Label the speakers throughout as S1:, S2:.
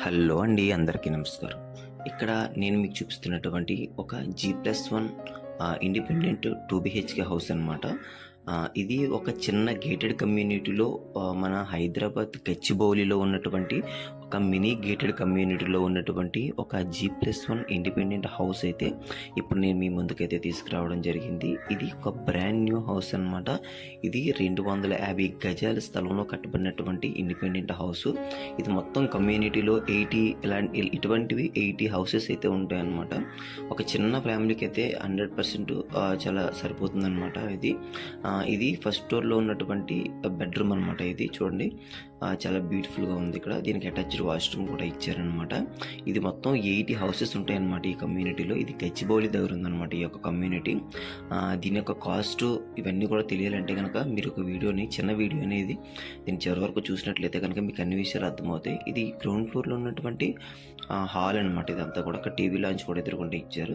S1: Hello అండి అందరికీ నమస్కారం. ఇక్కడ నేను మీకు చూపిస్తున్నటువంటి ఒక G plus one independent two BHK house అనమాట ఇది ఒక చిన్న గేటెడ్ కమ్యూనిటీలో మన హైదరాబాద్ గచ్చిబౌలిలో ఉన్నటువంటి ఒక మినీ గేటెడ్ కమ్యూనిటీలో ఉన్నటువంటి ఒక G plus one independent house అయితే ఇప్పుడు నేను మీ ముందుకైతే తీసుకురావడం జరిగింది. ఇది ఒక బ్రాండ్ న్యూ హౌస్ అనమాట ఇది రెండు వందల యాభై గజాల స్థలంలో కట్టబడినటువంటి ఇండిపెండెంట్ హౌస్ ఇది మొత్తం కమ్యూనిటీలో ఎయిటీ ఇలాంటి ఇటువంటివి ఎయిటీ హౌసెస్ అయితే ఉంటాయన్నమాట. ఒక చిన్న ఫ్యామిలీకి అయితే హండ్రెడ్ పర్సెంట్ చాలా సరిపోతుంది అనమాట ఇది ఇది ఫస్ట్ ఫ్లోర్లో ఉన్నటువంటి బెడ్రూమ్ అనమాట ఇది చూడండి. చాలా బ్యూటిఫుల్గా ఉంది ఇక్కడ. దీనికి అటాచ్డ్ వాష్రూమ్ కూడా ఇచ్చారనమాట ఇది మొత్తం ఎయిటీ హౌసెస్ ఉంటాయన్నమాట ఈ కమ్యూనిటీలో ఇది గచ్చిబౌలి దగ్గర ఉందన్నమాట ఈ యొక్క కమ్యూనిటీ దీని యొక్క కాస్ట్ ఇవన్నీ కూడా తెలియాలంటే కనుక మీరు ఒక వీడియోని చిన్న వీడియో అనేది దీని చివరి వరకు చూసినట్లయితే కనుక మీకు అన్ని విషయాలు అర్థమవుతాయి. ఇది గ్రౌండ్ ఫ్లోర్లో ఉన్నటువంటి హాల్ అనమాట ఇదంతా కూడా. ఒక టీవీ లాంచ్ కూడా ఎదుర్కొంటే ఇచ్చారు.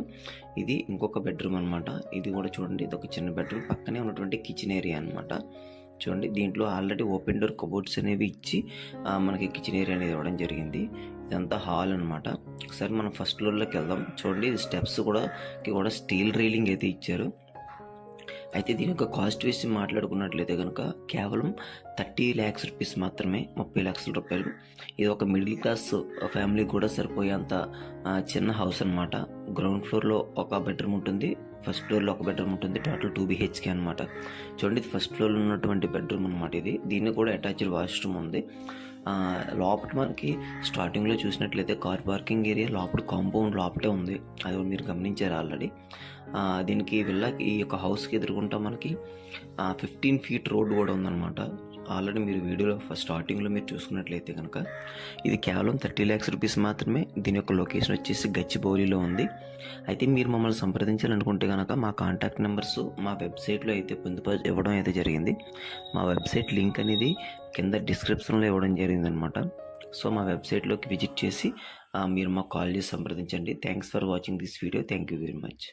S1: ఇది ఇంకొక బెడ్రూమ్ అనమాట ఇది కూడా చూడండి ఇది ఒక చిన్న బెడ్రూమ్ పక్కనే ఉన్నటువంటి కిచెన్ ఏరియా అనమాట చూడండి దీంట్లో ఆల్రెడీ ఓపెన్ డోర్ కబోర్డ్స్ అనేవి ఇచ్చి మనకి కిచెన్ ఏరియా అనేది ఇవ్వడం జరిగింది. ఇదంతా హాల్ అనమాట ఒకసారి మనం ఫస్ట్ ఫ్లోర్లోకి వెళ్దాం. చూడండి ఇది స్టెప్స్ కూడా కూడా స్టీల్ రైలింగ్ అయితే ఇచ్చారు. అయితే దీని యొక్క కాస్ట్ వేసి మాట్లాడుకున్నట్లయితే కనుక కేవలం థర్టీ ల్యాక్స్ రూపీస్ మాత్రమే ముప్పై లక్షల రూపాయలు. ఇది ఒక మిడిల్ క్లాస్ ఫ్యామిలీ కూడా సరిపోయేంత చిన్న హౌస్ అనమాట గ్రౌండ్ ఫ్లోర్లో ఒక బెడ్రూమ్ ఉంటుంది ఫస్ట్ ఫ్లోర్లో ఒక బెడ్రూమ్ ఉంటుంది టోటల్ టూ బిహెచ్కే అనమాట చూడండి ఇది ఫస్ట్ ఫ్లోర్లో ఉన్నటువంటి బెడ్రూమ్ అనమాట ఇది. దీన్ని కూడా అటాచ్డ్ వాష్రూమ్ ఉంది. లోపల మనకి స్టార్టింగ్లో చూసినట్లయితే కార్ పార్కింగ్ ఏరియా లోపల కాంపౌండ్ లోపలే ఉంది. అది కూడా మీరు గమనించారు ఆల్రెడీ? దీనికి వెళ్ళాక ఈ యొక్క హౌస్కి ఎదుర్కొంటా మనకి ఫిఫ్టీన్ ఫీట్ రోడ్ కూడా ఉందన్నమాట. ఆల్రెడీ మీరు వీడియోలో ఫస్ట్ స్టార్టింగ్లో మీరు చూసుకున్నట్లయితే కనుక ఇది కేవలం థర్టీ ల్యాక్స్ రూపీస్ మాత్రమే. దీని యొక్క లొకేషన్ వచ్చేసి గచ్చిబౌలిలో ఉంది. అయితే మీరు మమ్మల్ని సంప్రదించాలనుకుంటే కనుక మా కాంటాక్ట్ నెంబర్స్ మా వెబ్సైట్లో అయితే పొందుప ఇవ్వడం అయితే జరిగింది. మా వెబ్సైట్ లింక్ అనేది కింద డిస్క్రిప్షన్లో ఇవ్వడం జరిగింది అనమాట సో మా వెబ్సైట్లోకి విజిట్ చేసి మీరు మా కాల్ చేసి సంప్రదించండి. Thanks for watching this video. Thank you very much.